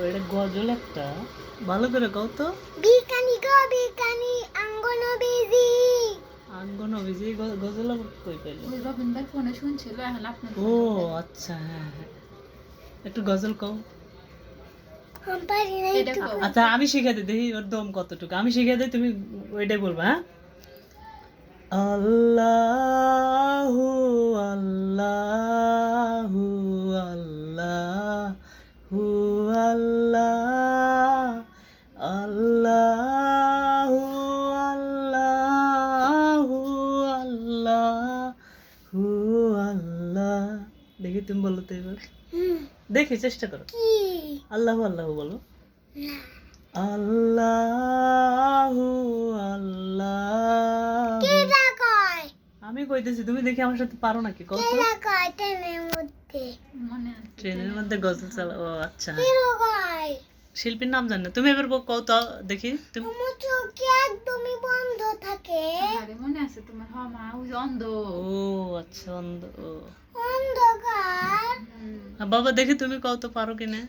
এটা গজল একটা। ভালো করে কও তো। বিকানি গো বিকানি আঙ্গুল বিজি আঙ্গন অভিজি গজল কই পেল? ওই রবীন্দ্র ফোনে শুনছিল এখন আপনার ও আচ্ছা হ্যাঁ হ্যাঁ। একটু গজল কও। আমি পারি না এটা একটু কও। আচ্ছা আমি শিখে দিই দেখি ওর দম কতটুকু। আমি শিখে দিই তুমি ওইটাই বলবা হ্যাঁ? আল্লাহু আল্লাহু আল্লাহ আল্লাহু আল্লাহু আল্লাহু আল্লাহ। দেখি তুমি বলো তো এবার। দেখি চেষ্টা করো। আল্লাহ আল্লাহ বলো। আল্লাহু আল্লাহ। আমি কইতেছি তুমি দেখি আমার সাথে পারো নাকি? কত ট্রেনের মধ্যে গজল চালা ও আচ্ছা। শিল্পীর নাম জানো তুমি এবার বল- কও তো দেখি। তুমি আমার চোখ একদমই বন্ধ থাকে। আরে মনে আছে তোমার। হ মা ওই অন্ধ। ও আচ্ছা অন্ধ ও। অন্ধকার। বাবা দেখি তুমি কও তো পারো কিনা।